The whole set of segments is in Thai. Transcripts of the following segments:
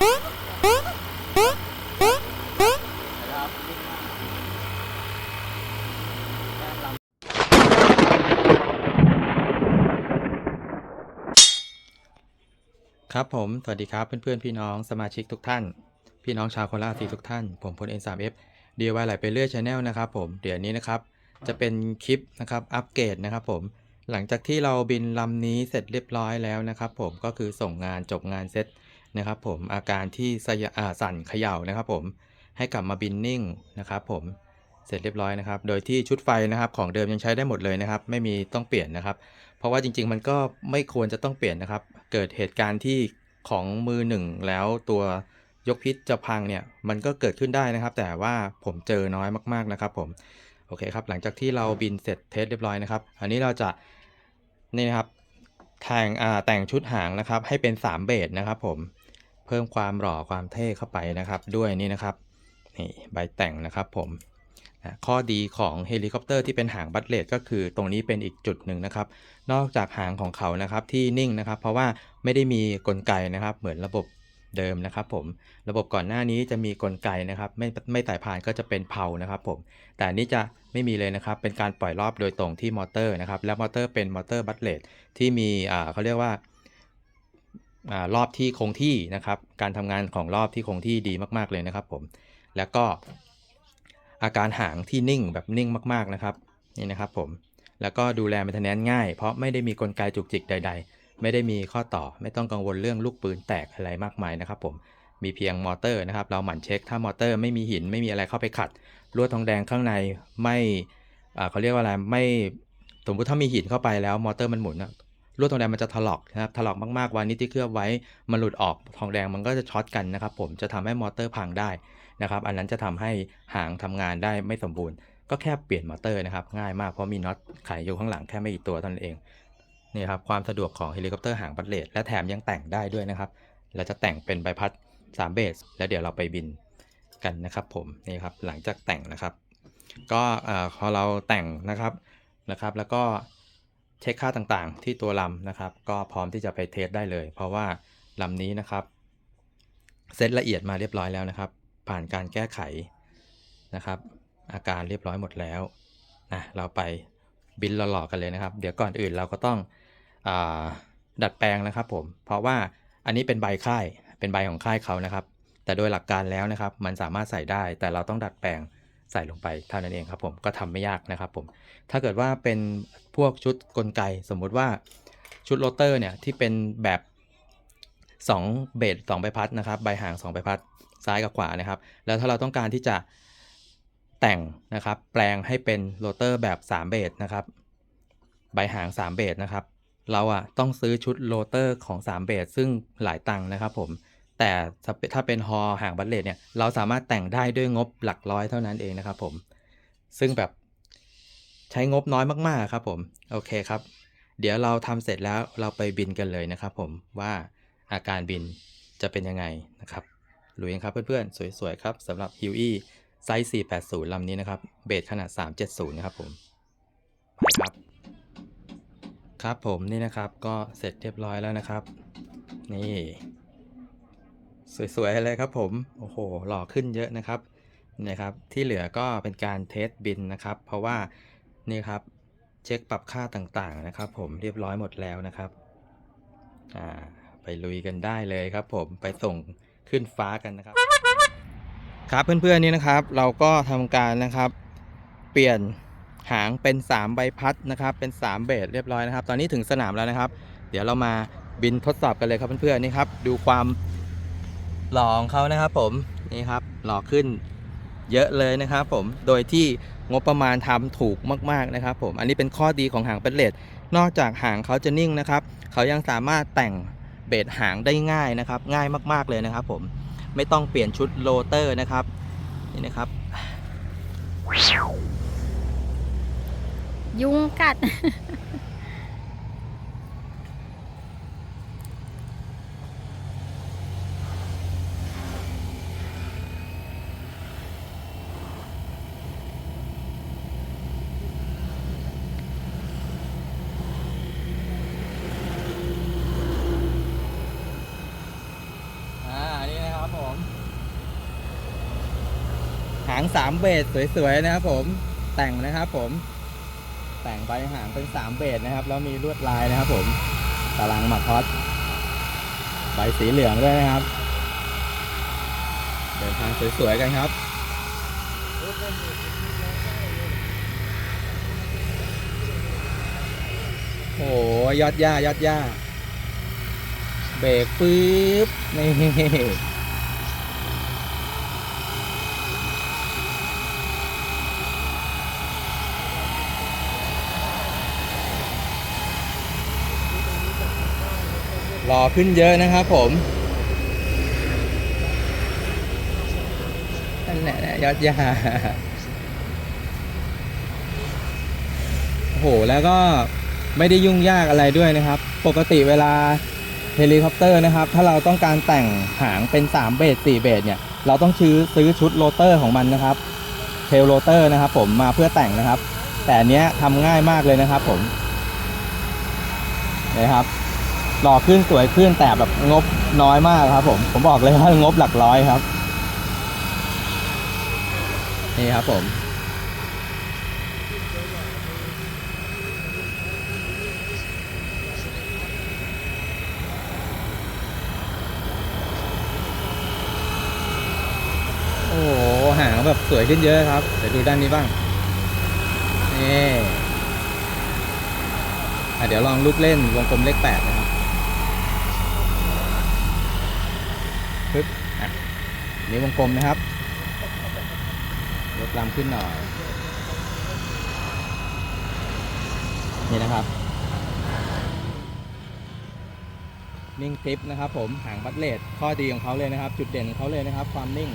ครับผม สวัสดีครับเพื่อนๆ พี่น้องสมาชิกทุกท่าน พี่น้องชาวโคราชทีทุกท่าน ผมพล N3F DIY ไหลไปเรื่อยชาแนลนะครับผม เดี๋ยวนี้นะครับ จะเป็นคลิปนะครับอัปเกรดนะครับผม หลังจากที่เราบินลำนี้เสร็จเรียบร้อยแล้วนะครับผม ก็คือส่งงานจบงานเสร็จ นะครับผมอาการที่สั่นเขย่านะครับผมให้กลับมาบินนิ่งนะครับผมเสร็จเรียบร้อยนะครับ โดยที่ชุดไฟนะครับของเดิมยังใช้ได้หมดเลยนะครับ ไม่มีต้องเปลี่ยนนะครับ เพราะว่าจริง ๆ มันก็ไม่ควรจะต้องเปลี่ยนนะครับ เกิดเหตุการณ์ที่ของมือหนึ่งแล้วตัวยกพิษจะพังเนี่ยมันก็เกิดขึ้นได้นะครับ แต่ว่าผมเจอน้อยมากๆนะครับ ผมโอเคครับหลังจากที่เราบินเสร็จเทสเรียบร้อยนะครับ อันนี้เราจะนี่นะครับแต่งแต่งชุดหางนะครับให้เป็น 3 เบสนะครับผม เพิ่มความหล่อความเท่เข้าไปนะครับด้วยนี่นะครับนี่ใบแต่งนะครับผมนะข้อดีของเฮลิคอปเตอร์ที่เป็นหางบัตเลตก็คือตรงนี้เป็นอีกจุดหนึ่งนะครับ นอกจากหางของเขานะครับที่นิ่งนะครับ เพราะว่าไม่ได้มีกลไกนะครับ เหมือนระบบเดิมนะครับผมระบบก่อนหน้านี้จะมีกลไกนะครับไม่ไม่ไต่ผ่านก็จะเป็นเพานะครับผมแต่นี้จะไม่มีเลยนะครับ เป็นการปล่อยรอบโดยตรงที่มอเตอร์นะครับและมอเตอร์เป็นมอเตอร์บัตเลตที่มีอ่าเขาเรียกว่า รอบที่คงที่นะครับ การทำงานของรอบที่คงที่ดีมาก ๆเลยนะครับ ผม แล้วก็อาการหางที่นิ่งแบบนิ่งมาก ๆนะครับนี่นะครับผมแล้วก็ดูแลมันทนแนนง่าย เพราะไม่ได้มีกลไกจุกจิกใด ๆ ไม่ได้มีข้อต่อ ไม่ต้องกังวลเรื่องลูกปืนแตกอะไรมากมายนะครับ ผมมีเพียงมอเตอร์นะครับ เราหมั่นเช็คถ้ามอเตอร์ไม่มีหินไม่มีอะไรเข้าไปขัดลวดทองแดงข้างในไม่เขาเรียกว่าอะไรไม่สมมติถ้ามีหินเข้าไปแล้วมอเตอร์มันหมุนนะ ลวดทองแดงมันจะถลอกนะครับถลอกมากๆวานิชที่เคลือบไว้มันหลุดออกทองแดงมันก็จะช็อตกันนะครับผมจะทำให้มอเตอร์พังได้นะครับอันนั้นจะทำให้หางทำงานได้ไม่สมบูรณ์ ก็แค่เปลี่ยนมอเตอร์นะครับง่ายมากเพราะมีน็อตไขอยู่ข้างหลังแค่ไม่กี่ตัวเท่านั้นเองนี่ครับความสะดวกของเฮลิคอปเตอร์หางบัตเลตและแถมยังแต่งได้ด้วยนะครับเราจะแต่งเป็นใบพัด3เบสแล้วเดี๋ยวเราไปบินกันนะครับผมนี่ครับหลังจากแต่งนะครับ ก็เอ่อพอเราแต่งนะครับนะครับ แล้วก็ เช็คค่าต่างๆ ที่ตัวลำนะครับ ก็พร้อมที่จะไปเทสได้เลย เพราะว่าลำนี้นะครับเซตละเอียดมาเรียบร้อยแล้วนะครับ ผ่านการแก้ไขนะครับ อาการเรียบร้อยหมดแล้วนะเราไปบินหล่อๆกันเลยนะครับ เดี๋ยวก่อนอื่นเราก็ต้องอดัดแปลงนะครับผม เพราะว่าอันนี้เป็นใบค่าย เป็นใบของค่ายเขานะครับ แต่โดยหลักการแล้วนะครับ มันสามารถใส่ได้ แต่เราต้องดัดแปลง ใส่ลงไปเท่านั้นเองครับผมก็ทำไม่ยากนะครับผมถ้าเกิดว่าเป็นพวกชุดกลไก สมมุติว่าชุดโรเตอร์เนี่ยที่เป็นแบบ2เบส2ใบพัดนะครับใบหาง2ใบพัดซ้ายกับขวานะครับ แล้วถ้าเราต้องการที่จะแต่งนะครับ แปลงให้เป็นโรเตอร์แบบ 3 เบสนะครับ ใบหาง 3 เบสนะครับ เราอะต้องซื้อชุดโรเตอร์ของ 3 เบสซึ่งหลายตังค์นะครับผม แต่ถ้าเป็นฮอห่างบัตเลตเนี่ยเราสามารถแต่งได้ด้วยงบหลักร้อยเท่านั้นเองนะครับผมซึ่งแบบใช้งบน้อยมากๆครับผม โอเคครับ เดี๋ยวเราทำเสร็จแล้วเราไปบินกันเลยนะครับผมว่าอาการบินจะเป็นยังไงนะครับลุยกันครับเพื่อนๆ สวยๆ ครับสำหรับ h u e ไซส์ 480 ลำนี้นะครับ เบสขนาด 370 นะครับผม ไปครับ ครับผมนี่นะครับก็เสร็จเรียบร้อยแล้วนะครับ นี่ สวยๆเลยครับผม โอ้โห หล่อขึ้นเยอะนะครับนี่ครับ ที่เหลือก็เป็นการเทสบินนะครับ เพราะว่านี่ครับเช็คปรับค่าต่างๆนะครับ ผมเรียบร้อยหมดแล้วนะครับอ่าไปลุยกันได้เลยครับ ผมไปส่งขึ้นฟ้ากันนะครับ ครับเพื่อนๆนี่นะครับ เราก็ทำการนะครับ เปลี่ยนหางเป็น 3 ใบพัดนะครับ เป็น 3 เบสเรียบร้อยนะครับ ตอนนี้ถึงสนามแล้วนะครับ เดี๋ยวเรามาบินทดสอบกันเลยครับเพื่อนๆนี่ครับ ดูความ หล่อของเขานะครับผมนี่ครับหล่อขึ้นเยอะเลยนะครับผมโดยที่งบประมาณทำถูกมากๆนะครับผมอันนี้เป็นข้อดีของหางเป็นเลดนอกจากหางเขาจะนิ่งนะครับเขายังสามารถแต่งเบสหางได้ง่ายนะครับ ง่ายมากๆเลยนะครับ ผมไม่ต้องเปลี่ยนชุดโรเตอร์นะครับนี่นะครับ ยุงกัด อ่าอันนี้นะครับางสามเบสสวยๆนะครับผมแต่งนะครับผมแต่งใบหางเป็นสามเบสนะครับแล้วมีลวดลายนะครับผมตารางหมักฮอตใบสีเหลืองด้วยนะครับ เดินทางสวยๆกันครับโอ้โหยอดย่ายอดย่าเบรกปึ๊บนี่ รอขึ้นเยอะนะครับผมนั่นแหละยอดยาโอ้โหแล้วก็ไม่ได้ยุ่งยากอะไรด้วยนะครับ ปกติเวลาเฮลิคอปเตอร์นะครับ ถ้าเราต้องการแต่งหางเป็น 3 เบส4เบสเนี่ย เราต้องซื้อซื้อชุดโรเตอร์ของมันนะครับเทลโรเตอร์นะครับ ผมมาเพื่อแต่งนะครับ แต่เนี้ยทำง่ายมากเลยนะครับผมนะครับ หล่อขึ้นสวยขึ้นแต่แบบงบน้อยมากครับ ผมผมบอกเลยว่างบหลักร้อยครับ นี่ครับผมโอ้โหหางแบบสวยขึ้นเยอะครับเดี๋ยวดูด้านนี้บ้างนี่เดี๋ยวลองลูกเล่นวงกลมเลขแปดนะครับอะอั นี้วงกลมนะครับยกลำขึ้นหน่อย นี่นะครับ นิ่งคลิปนะครับผมหางบัตเลดข้อดีของเขาเลยนะครับ จุดเด่นของเขาเลยนะครับ ความนิ่ง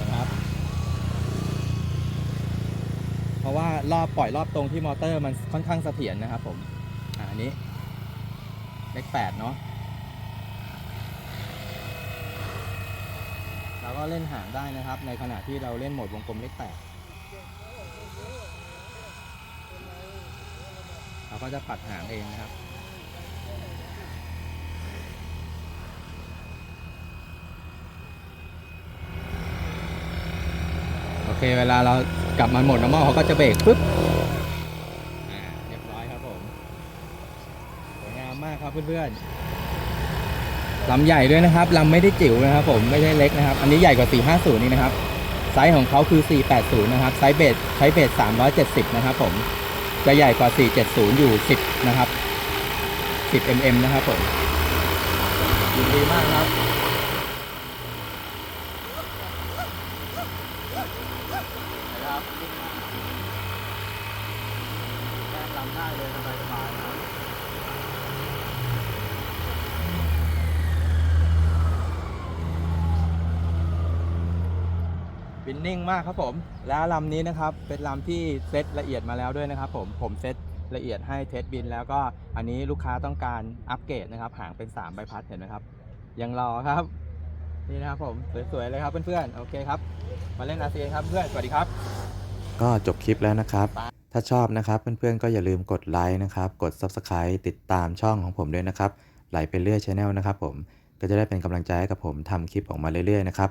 นะครับ เพราะว่ารอบปล่อยรอบตรงที่มอเตอร์มันค่อนข้างเสถียรนะครับผม อ่าอันนี้เลขแปดเนาะ เราก็เล่นหางได้นะครับ ในขณะที่เราเล่นโหมดวงกลมเลขแปดเราก็จะปัดหางเองนะครับโอเคเวลาเรากลับมาโหมด normal เขาก็จะเบรกปุ๊บเรียบร้อยครับผม สวยงามมากครับเพื่อนๆ ลำใหญ่ด้วยนะครับลำไม่ได้จิ๋วนะครับผมไม่ได้เล็กนะครับ อันนี้ใหญ่กว่า 450 นี่นะครับ ไซส์ของเขาคือ 480 นะครับ ไซส์เบสใช้เบส370 นะครับผมจะใหญ่กว่า 470 อยู่ 10 นะครับ 10 mm นะครับผมยินดีมากครับแก้ลำได้เลยสบายๆครับินนิ่งมากครับผม แล้วลำนี้นะครับเป็นลำที่เซตละเอียดมาแล้วด้วยนะครับผมผมเซตละเอียดให้เทสบินแล้วก็อันนี้ลูกค้าต้องการอัปเกรดนะครับหางเป็น 3 ใบพัดเห็นไหมครับยังรอครับนี่นะครับผมสวยๆเลยครับเพื่อนๆโอเคครับ มาเล่นอาเซียนครับเพื่อนสวัสดีครับ ก็จบคลิปแล้วนะครับ ถ้าชอบนะครับเพื่อนๆก็อย่าลืมกดไลค์นะครับกด Subscribe ติดตามช่องของผมด้วยนะครับไหลไปเรื่อยช anel นะครับผมก็จะได้เป็นกำลังใจให้กับผมทำคลิปออกมาเรื่อยๆนะครับ